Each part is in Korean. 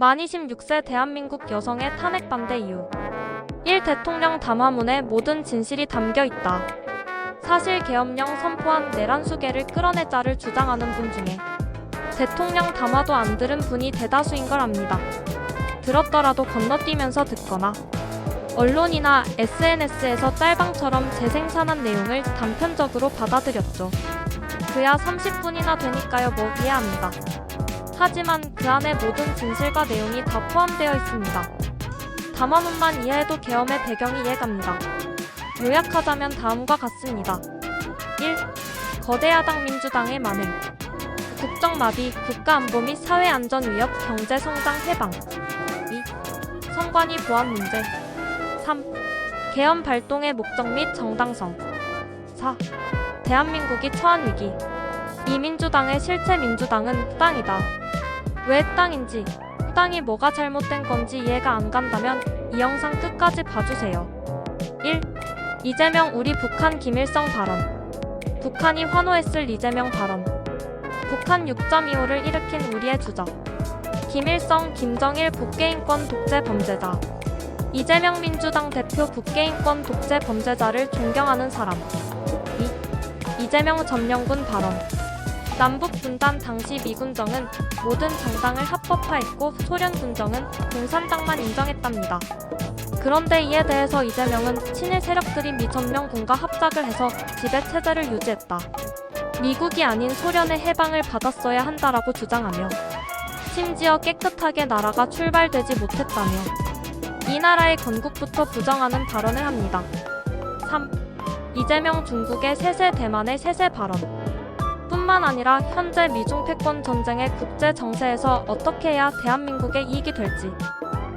만 26세 대한민국 여성의 탄핵 반대 이유 1. 대통령 담화문에 모든 진실이 담겨 있다. 사실 계엄령 선포한 내란 수계를 끌어내자를 주장하는 분 중에 대통령 담화도 안 들은 분이 대다수인 걸 압니다. 들었더라도 건너뛰면서 듣거나 언론이나 SNS에서 짤방처럼 재생산한 내용을 단편적으로 받아들였죠. 그야 30분이나 되니까요 뭐 이해합니다. 하지만 그 안에 모든 진실과 내용이 다 포함되어 있습니다. 담화문만 이해해도 계엄의 배경이 이해갑니다. 요약하자면 다음과 같습니다. 1. 거대 야당 민주당의 만행 국정마비, 국가안보 및 사회안전 위협, 경제성장 해방 2. 선관위 보안 문제 3. 계엄 발동의 목적 및 정당성 4. 대한민국이 처한 위기 이 민주당의 실체 민주당은 땅이다. 왜 땅인지, 땅이 뭐가 잘못된 건지 이해가 안 간다면 이 영상 끝까지 봐주세요. 1. 이재명 우리 북한 김일성 발언 북한이 환호했을 이재명 발언 북한 6.25를 일으킨 우리의 주적 김일성, 김정일 국계인권 독재 범죄자 이재명 민주당 대표 국계인권 독재 범죄자를 존경하는 사람 2. 이재명 점령군 발언 남북 분단 당시 미군정은 모든 정당을 합법화했고 소련 군정은 공산당만 인정했답니다. 그런데 이에 대해서 이재명은 친일 세력들이 미 점령군과 합작을 해서 지배 체제를 유지했다. 미국이 아닌 소련의 해방을 받았어야 한다라고 주장하며 심지어 깨끗하게 나라가 출발되지 못했다며 이 나라의 건국부터 부정하는 발언을 합니다. 3. 이재명 중국의 세세 대만의 세세 발언 뿐만 아니라 현재 미중 패권 전쟁의 국제 정세에서 어떻게 해야 대한민국의 이익이 될지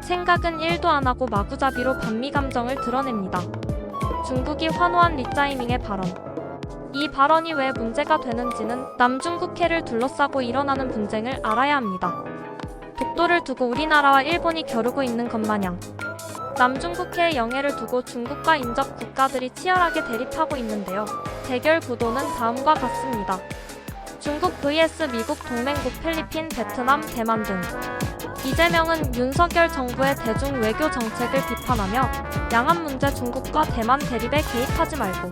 생각은 1도 안 하고 마구잡이로 반미 감정을 드러냅니다. 중국이 환호한 리짜이밍의 발언. 이 발언이 왜 문제가 되는지는 남중국해를 둘러싸고 일어나는 분쟁을 알아야 합니다. 독도를 두고 우리나라와 일본이 겨루고 있는 것 마냥 남중국해의 영해를 두고 중국과 인접 국가들이 치열하게 대립하고 있는데요. 대결 구도는 다음과 같습니다. 중국 vs 미국 동맹국 필리핀, 베트남, 대만 등. 이재명은 윤석열 정부의 대중 외교 정책을 비판하며 양안 문제 중국과 대만 대립에 개입하지 말고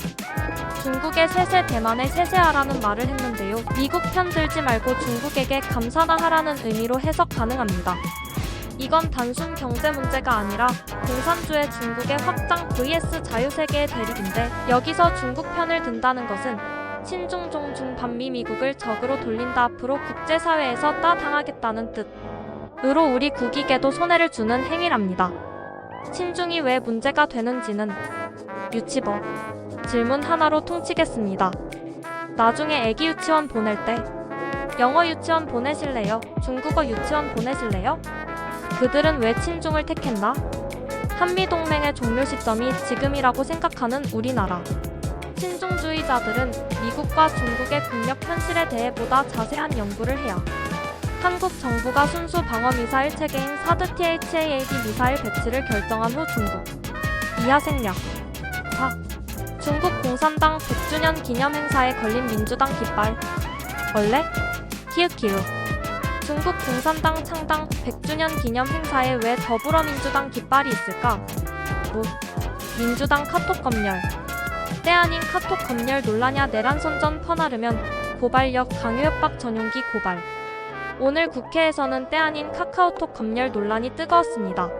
중국의 세세 대만에 세세하라는 말을 했는데요. 미국 편 들지 말고 중국에게 감사나 하라는 의미로 해석 가능합니다. 이건 단순 경제 문제가 아니라 공산주의 중국의 확장 vs 자유세계의 대립인데 여기서 중국 편을 든다는 것은 친중종 중 반미 미국을 적으로 돌린다 앞으로 국제사회에서 따당하겠다는 뜻으로 우리 국익에도 손해를 주는 행위랍니다. 친중이 왜 문제가 되는지는 유치법 질문 하나로 통치겠습니다. 나중에 애기 유치원 보낼 때 영어 유치원 보내실래요? 중국어 유치원 보내실래요? 그들은 왜 친중을 택했나? 한미동맹의 종료 시점이 지금이라고 생각하는 우리나라. 친중주의자들은 미국과 중국의 국력 현실에 대해 보다 자세한 연구를 해야 한국 정부가 순수 방어 미사일 체계인 사드 THAAD 미사일 배치를 결정한 후 중국 이하 생략 4. 중국 공산당 100주년 기념 행사에 걸린 민주당 깃발 원래 키읔키읔 중국 공산당 창당 100주년 기념 행사에 왜 더불어민주당 깃발이 있을까? 무. 민주당 카톡 검열. 때 아닌 카톡 검열 논란야 내란 선전 퍼나르면 고발력 강요협박 전용기 고발. 오늘 국회에서는 때 아닌 카카오톡 검열 논란이 뜨거웠습니다.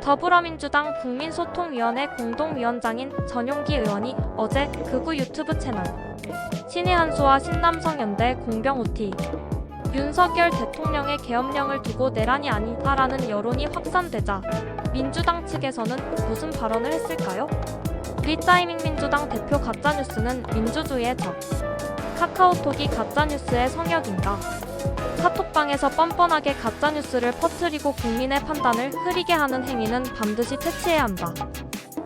더불어민주당 국민소통위원회 공동위원장인 전용기 의원이 어제 극우 유튜브 채널 신의 한수와 신남성연대 공병 OT 윤석열 대통령의 계엄령을 두고 내란이 아니다라는 여론이 확산되자 민주당 측에서는 무슨 발언을 했을까요? 리짜이밍 민주당 대표 가짜뉴스는 민주주의의 적. 카카오톡이 가짜뉴스의 성역인가? 카톡방에서 뻔뻔하게 가짜뉴스를 퍼뜨리고 국민의 판단을 흐리게 하는 행위는 반드시 퇴치해야 한다.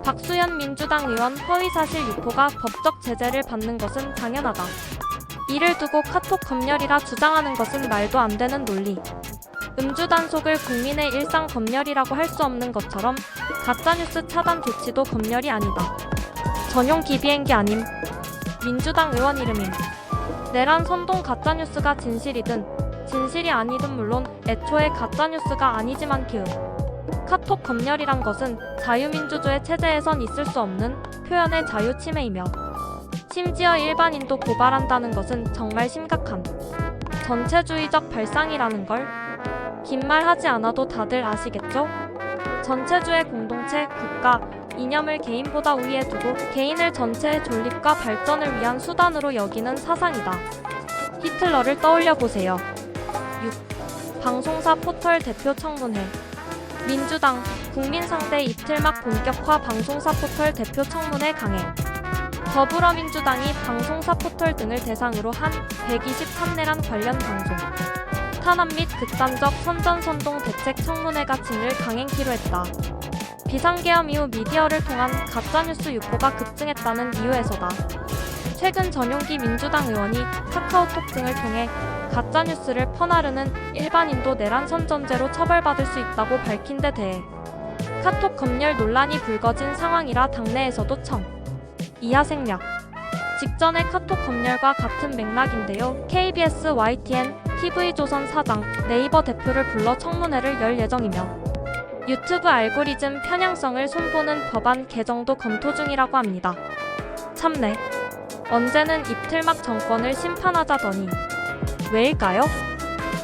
박수현 민주당 의원 허위사실 유포가 법적 제재를 받는 것은 당연하다. 이를 두고 카톡 검열이라 주장하는 것은 말도 안 되는 논리. 음주 단속을 국민의 일상 검열이라고 할 수 없는 것처럼 가짜뉴스 차단 조치도 검열이 아니다. 전용 기비행기 아님. 민주당 의원 이름임. 내란 선동 가짜뉴스가 진실이든 진실이 아니든 물론 애초에 가짜뉴스가 아니지만 기읍. 카톡 검열이란 것은 자유민주주의 체제에선 있을 수 없는 표현의 자유 침해이며 심지어 일반인도 고발한다는 것은 정말 심각한 전체주의적 발상이라는 걸 긴말 하지 않아도 다들 아시겠죠? 전체주의 공동체, 국가, 이념을 개인보다 우위에 두고 개인을 전체의 존립과 발전을 위한 수단으로 여기는 사상이다. 히틀러를 떠올려 보세요. 6. 방송사 포털 대표 청문회 민주당 국민 상대 이틀막 본격화 방송사 포털 대표 청문회 강행 더불어민주당이 방송사 포털 등을 대상으로 한 123내란 관련 방송 탄압 및 극단적 선전선동 대책 청문회가 칭을 강행키로 했다. 비상계엄 이후 미디어를 통한 가짜뉴스 유포가 급증했다는 이유에서다. 최근 전용기 민주당 의원이 카카오톡 등을 통해 가짜뉴스를 퍼나르는 일반인도 내란 선전죄로 처벌받을 수 있다고 밝힌 데 대해 카톡 검열 논란이 불거진 상황이라 당내에서도 청. 이하 생략. 직전의 카톡 검열과 같은 맥락인데요. KBS YTN TV조선 사장 네이버 대표를 불러 청문회를 열 예정이며 유튜브 알고리즘 편향성을 손보는 법안 개정도 검토 중이라고 합니다. 참내. 언제는 입틀막 정권을 심판하자더니 왜일까요?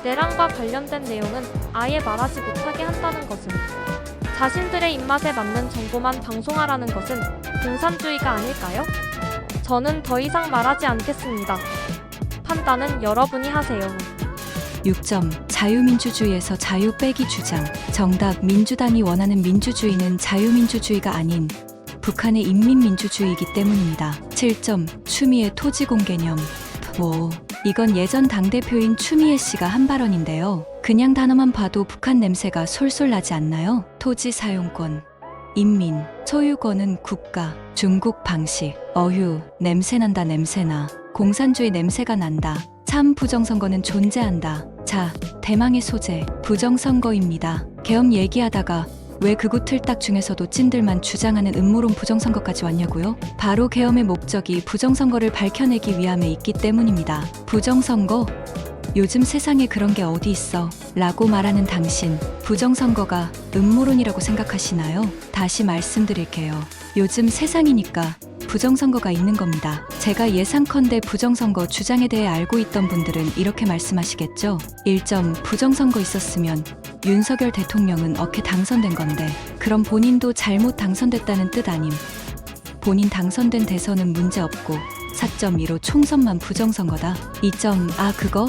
내란과 관련된 내용은 아예 말하지 못하게 한다는 것은 자신들의 입맛에 맞는 정보만 방송하라는 것은 공산주의가 아닐까요? 저는 더 이상 말하지 않겠습니다. 판단은 여러분이 하세요. 6점 자유민주주의에서 자유 빼기 주장 정답 민주당이 원하는 민주주의는 자유민주주의가 아닌 북한의 인민민주주의이기 때문입니다. 7점 추미애 토지공 개념 뭐 이건 예전 당대표인 추미애 씨가 한 발언인데요. 그냥 단어만 봐도 북한 냄새가 솔솔 나지 않나요? 토지 사용권 인민, 소유권은 국가, 중국 방식, 어휴, 냄새난다 냄새나, 공산주의 냄새가 난다, 참 부정선거는 존재한다. 자, 대망의 소재, 부정선거입니다. 계엄 얘기하다가 왜 극우 틀딱 중에서도 찐들만 주장하는 음모론 부정선거까지 왔냐고요? 바로 계엄의 목적이 부정선거를 밝혀내기 위함에 있기 때문입니다. 부정선거? 요즘 세상에 그런 게 어디 있어? 라고 말하는 당신, 부정선거가 음모론이라고 생각하시나요? 다시 말씀드릴게요. 요즘 세상이니까 부정선거가 있는 겁니다. 제가 예상컨대 부정선거 주장에 대해 알고 있던 분들은 이렇게 말씀하시겠죠? 1점 부정선거 있었으면 윤석열 대통령은 어떻게 당선된 건데 그럼 본인도 잘못 당선됐다는 뜻 아님? 본인 당선된 대선은 문제없고 4.15 총선만 부정선거다. 2점 아 그거?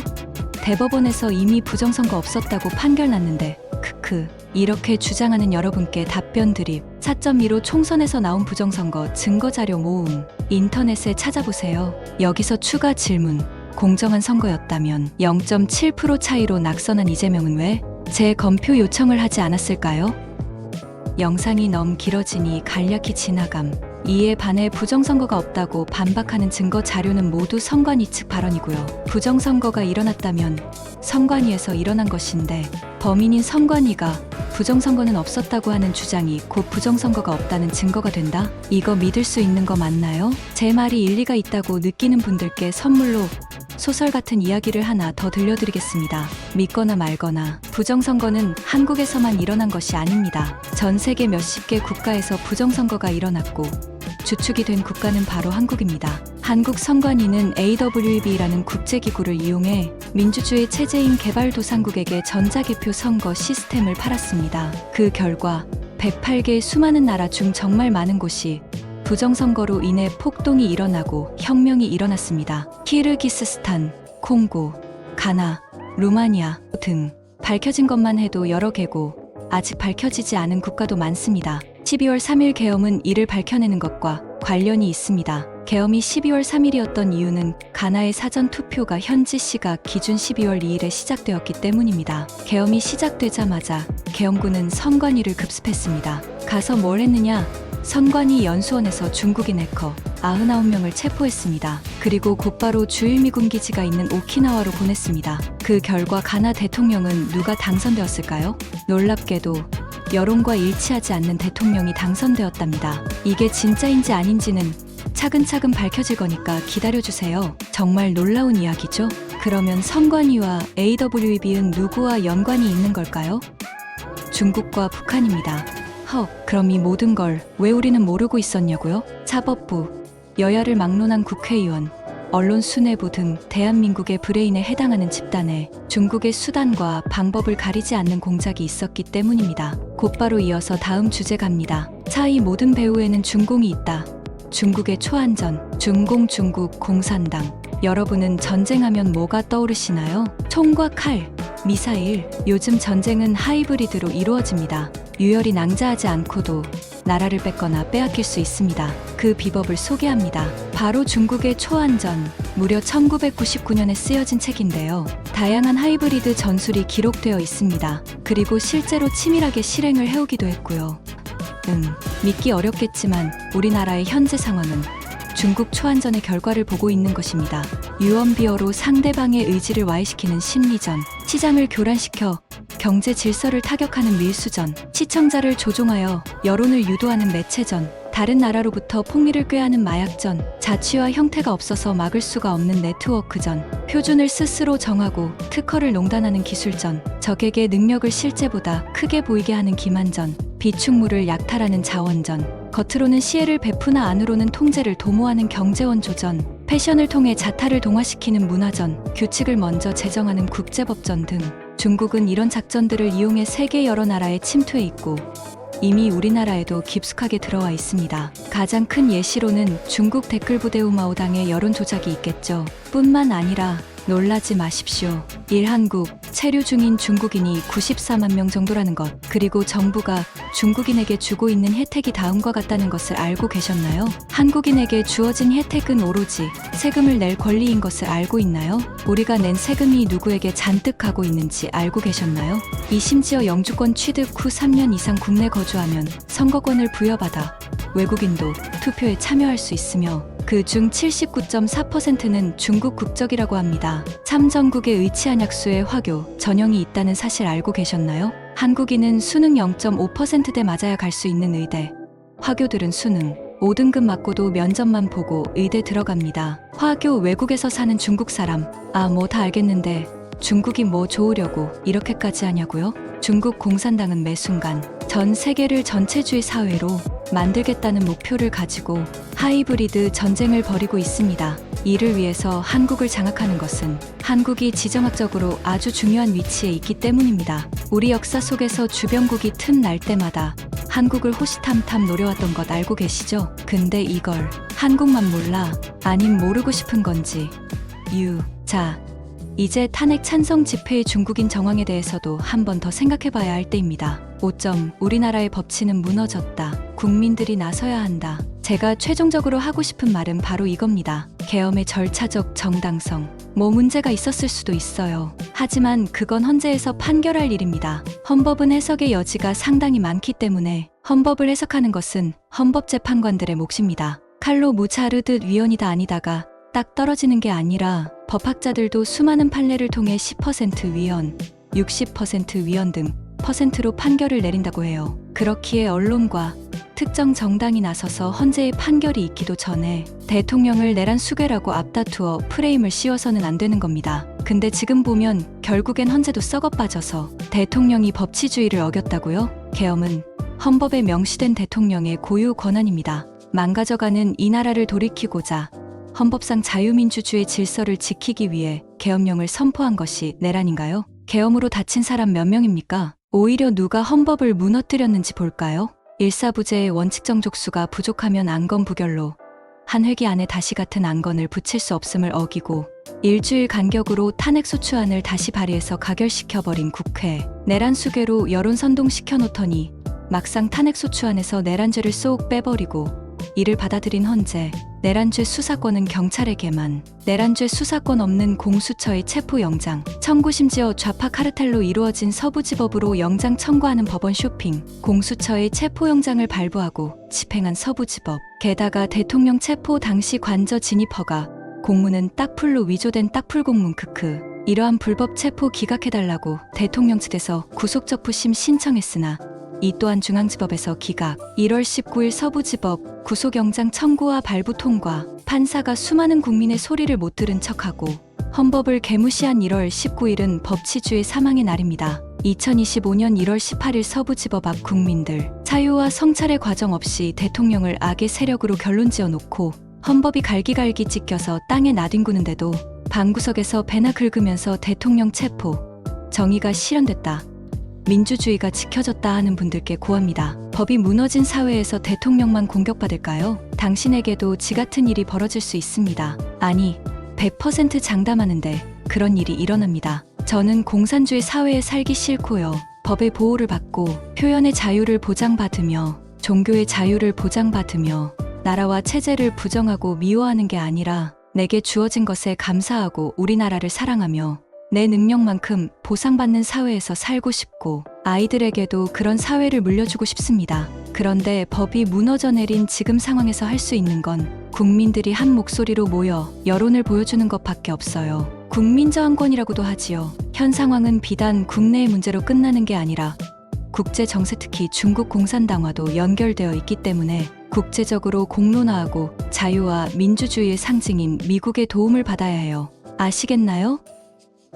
대법원에서 이미 부정선거 없었다고 판결 났는데 크크. 이렇게 주장하는 여러분께 답변 드립. 4.15 총선에서 나온 부정선거 증거자료 모음. 인터넷에 찾아보세요. 여기서 추가 질문. 공정한 선거였다면 0.7% 차이로 낙선한 이재명은 왜 재검표 요청을 하지 않았을까요? 영상이 너무 길어지니 간략히 지나감 이에 반해 부정선거가 없다고 반박하는 증거 자료는 모두 선관위 측 발언이고요. 부정선거가 일어났다면 선관위에서 일어난 것인데 범인인 선관위가 부정선거는 없었다고 하는 주장이 곧 부정선거가 없다는 증거가 된다? 이거 믿을 수 있는 거 맞나요? 제 말이 일리가 있다고 느끼는 분들께 선물로 소설 같은 이야기를 하나 더 들려드리겠습니다. 믿거나 말거나 부정선거는 한국에서만 일어난 것이 아닙니다. 전 세계 몇십 개 국가에서 부정선거가 일어났고 주축이 된 국가는 바로 한국입니다. 한국 선관위는 AWB라는 국제기구를 이용해 민주주의 체제인 개발도상국에게 전자개표 선거 시스템을 팔았습니다. 그 결과 108개 수많은 나라 중 정말 많은 곳이 부정선거로 인해 폭동이 일어나고 혁명이 일어났습니다. 키르기스스탄, 콩고, 가나, 루마니아 등 밝혀진 것만 해도 여러 개고 아직 밝혀지지 않은 국가도 많습니다. 12월 3일 계엄은 이를 밝혀내는 것과 관련이 있습니다. 계엄이 12월 3일이었던 이유는 가나의 사전 투표가 현지 시각 기준 12월 2일에 시작되었기 때문입니다. 계엄이 시작되자마자 계엄군은 선관위를 급습했습니다. 가서 뭘 했느냐? 선관위 연수원에서 중국인 해커 99명을 체포했습니다. 그리고 곧바로 주일미군 기지가 있는 오키나와로 보냈습니다. 그 결과 가나 대통령은 누가 당선되었을까요? 놀랍게도 여론과 일치하지 않는 대통령이 당선되었답니다. 이게 진짜인지 아닌지는 차근차근 밝혀질 거니까 기다려주세요. 정말 놀라운 이야기죠? 그러면 선관위와 AWE 비은 누구와 연관이 있는 걸까요? 중국과 북한입니다. 헉, 그럼 이 모든 걸 왜 우리는 모르고 있었냐고요? 사법부, 여야를 막론한 국회의원, 언론 수뇌부 등 대한민국의 브레인에 해당하는 집단에 중국의 수단과 방법을 가리지 않는 공작이 있었기 때문입니다. 곧바로 이어서 다음 주제 갑니다. 차이 모든 배후에는 중공이 있다. 중국의 초안전, 중공 중국 공산당. 여러분은 전쟁하면 뭐가 떠오르시나요? 총과 칼, 미사일. 요즘 전쟁은 하이브리드로 이루어집니다. 유혈이 낭자하지 않고도 나라를 뺏거나 빼앗길 수 있습니다. 그 비법을 소개합니다. 바로 중국의 초안전, 무려 1999년에 쓰여진 책인데요. 다양한 하이브리드 전술이 기록되어 있습니다. 그리고 실제로 치밀하게 실행을 해오기도 했고요. 음, 믿기 어렵겠지만 우리나라의 현재 상황은 중국 초안전의 결과를 보고 있는 것입니다. 유언비어로 상대방의 의지를 와해시키는 심리전, 시장을 교란시켜 경제 질서를 타격하는 밀수전, 시청자를 조종하여 여론을 유도하는 매체전, 다른 나라로부터 폭리를 꾀하는 마약전, 자취와 형태가 없어서 막을 수가 없는 네트워크전, 표준을 스스로 정하고 특허를 농단하는 기술전, 적에게 능력을 실제보다 크게 보이게 하는 기만전, 비축물을 약탈하는 자원전, 겉으로는 시혜를 베푸나 안으로는 통제를 도모하는 경제원 조전, 패션을 통해 자타를 동화시키는 문화전, 규칙을 먼저 제정하는 국제법전 등 중국은 이런 작전들을 이용해 세계 여러 나라에 침투해 있고 이미 우리나라에도 깊숙하게 들어와 있습니다. 가장 큰 예시로는 중국 댓글 부대 우마오당의 여론 조작이 있겠죠. 뿐만 아니라 놀라지 마십시오. 일한국 체류 중인 중국인이 94만 명 정도라는 것, 그리고 정부가 중국인에게 주고 있는 혜택이 다음과 같다는 것을 알고 계셨나요? 한국인에게 주어진 혜택은 오로지 세금을 낼 권리인 것을 알고 있나요? 우리가 낸 세금이 누구에게 잔뜩 가고 있는지 알고 계셨나요? 이 심지어 영주권 취득 후 3년 이상 국내 거주하면 선거권을 부여받아 외국인도 투표에 참여할 수 있으며 그 중 79.4%는 중국 국적이라고 합니다. 참전국에 의치한 약수의 화교, 전형이 있다는 사실 알고 계셨나요? 한국인은 수능 0.5%대 맞아야 갈 수 있는 의대. 화교들은 수능 5등급 맞고도 면접만 보고 의대 들어갑니다. 화교 외국에서 사는 중국 사람. 아, 뭐 다 알겠는데 중국이 뭐 좋으려고 이렇게까지 하냐고요? 중국 공산당은 매 순간 전 세계를 전체주의 사회로 만들겠다는 목표를 가지고 하이브리드 전쟁을 벌이고 있습니다. 이를 위해서 한국을 장악하는 것은 한국이 지정학적으로 아주 중요한 위치에 있기 때문입니다. 우리 역사 속에서 주변국이 틈 날 때마다 한국을 호시탐탐 노려왔던 것 알고 계시죠? 근데 이걸 한국만 몰라? 아님 모르고 싶은 건지. 유. 자, 이제 탄핵 찬성 집회의 중국인 정황에 대해서도 한 번 더 생각해 봐야 할 때입니다. 5점. 우리나라의 법치는 무너졌다. 국민들이 나서야 한다. 제가 최종적으로 하고 싶은 말은 바로 이겁니다. 계엄의 절차적 정당성. 뭐 문제가 있었을 수도 있어요. 하지만 그건 헌재에서 판결할 일입니다. 헌법은 해석의 여지가 상당히 많기 때문에 헌법을 해석하는 것은 헌법재판관들의 몫입니다. 칼로 무자르듯 위헌이다 아니다가 딱 떨어지는 게 아니라 법학자들도 수많은 판례를 통해 10% 위헌, 60% 위헌 등 퍼센트로 판결을 내린다고 해요. 그렇기에 언론과 특정 정당이 나서서 헌재의 판결이 있기도 전에 대통령을 내란 수괴라고 앞다투어 프레임을 씌워서는 안 되는 겁니다. 근데 지금 보면 결국엔 헌재도 썩어 빠져서 대통령이 법치주의를 어겼다고요? 계엄은 헌법에 명시된 대통령의 고유 권한입니다. 망가져가는 이 나라를 돌이키고자 헌법상 자유민주주의 질서를 지키기 위해 계엄령을 선포한 것이 내란인가요? 계엄으로 다친 사람 몇 명입니까? 오히려 누가 헌법을 무너뜨렸는지 볼까요? 일사부재의 원칙 정족수가 부족하면 안건 부결로 한 회기 안에 다시 같은 안건을 붙일 수 없음을 어기고 일주일 간격으로 탄핵 소추안을 다시 발의해서 가결시켜버린 국회. 내란 수괴로 여론 선동시켜 놓더니 막상 탄핵 소추안에서 내란죄를 쏙 빼버리고 이를 받아들인 헌재 내란죄 수사권은 경찰에게만 내란죄 수사권 없는 공수처의 체포영장 청구 심지어 좌파 카르텔로 이루어진 서부지법으로 영장 청구하는 법원 쇼핑 공수처의 체포영장을 발부하고 집행한 서부지법 게다가 대통령 체포 당시 관저 진입허가 공문은 딱풀로 위조된 딱풀 공문 크크 이러한 불법 체포 기각해달라고 대통령 측에서 구속접부심 신청했으나 이 또한 중앙지법에서 기각, 1월 19일 서부지법 구속영장 청구와 발부 통과, 판사가 수많은 국민의 소리를 못 들은 척하고 헌법을 개무시한 1월 19일은 법치주의 사망의 날입니다. 2025년 1월 18일 서부지법 앞 국민들 사유와 성찰의 과정 없이 대통령을 악의 세력으로 결론 지어 놓고 헌법이 갈기갈기 찢겨서 땅에 나뒹구는데도 방구석에서 배나 긁으면서 대통령 체포 정의가 실현됐다. 민주주의가 지켜졌다 하는 분들께 고합니다. 법이 무너진 사회에서 대통령만 공격받을까요? 당신에게도 지 같은 일이 벌어질 수 있습니다. 아니, 100% 장담하는데 그런 일이 일어납니다. 저는 공산주의 사회에 살기 싫고요. 법의 보호를 받고 표현의 자유를 보장받으며 종교의 자유를 보장받으며 나라와 체제를 부정하고 미워하는 게 아니라 내게 주어진 것에 감사하고 우리나라를 사랑하며 내 능력만큼 보상받는 사회에서 살고 싶고 아이들에게도 그런 사회를 물려주고 싶습니다. 그런데 법이 무너져 내린 지금 상황에서 할 수 있는 건 국민들이 한 목소리로 모여 여론을 보여주는 것밖에 없어요. 국민저항권이라고도 하지요. 현 상황은 비단 국내의 문제로 끝나는 게 아니라 국제 정세 특히 중국 공산당과도 연결되어 있기 때문에 국제적으로 공론화하고 자유와 민주주의의 상징인 미국의 도움을 받아야 해요. 아시겠나요?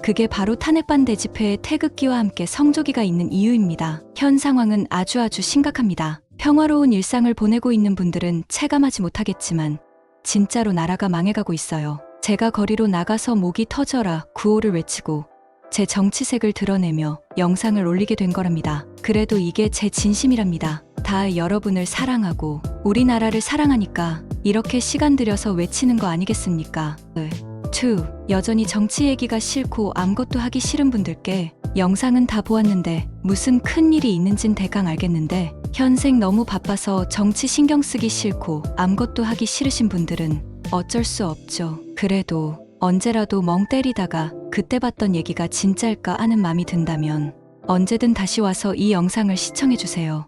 그게 바로 탄핵반대 집회의 태극기와 함께 성조기가 있는 이유입니다. 현 상황은 아주 아주 심각합니다. 평화로운 일상을 보내고 있는 분들은 체감하지 못하겠지만 진짜로 나라가 망해가고 있어요. 제가 거리로 나가서 목이 터져라 구호를 외치고 제 정치색을 드러내며 영상을 올리게 된 거랍니다. 그래도 이게 제 진심이랍니다. 다 여러분을 사랑하고 우리나라를 사랑하니까 이렇게 시간 들여서 외치는 거 아니겠습니까? 네. 2. 여전히 정치 얘기가 싫고 아무것도 하기 싫은 분들께 영상은 다 보았는데 무슨 큰 일이 있는진 대강 알겠는데 현생 너무 바빠서 정치 신경 쓰기 싫고 아무것도 하기 싫으신 분들은 어쩔 수 없죠. 그래도 언제라도 멍 때리다가 그때 봤던 얘기가 진짜일까 하는 마음이 든다면 언제든 다시 와서 이 영상을 시청해 주세요.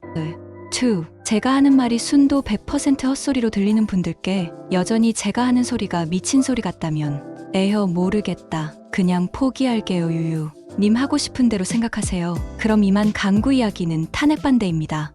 2. 제가 하는 말이 순도 100% 헛소리로 들리는 분들께 여전히 제가 하는 소리가 미친 소리 같다면 에허 모르겠다. 그냥 포기할게요 유유. 님 하고 싶은 대로 생각하세요. 그럼 이만 강구 이야기는 탄핵 반대입니다.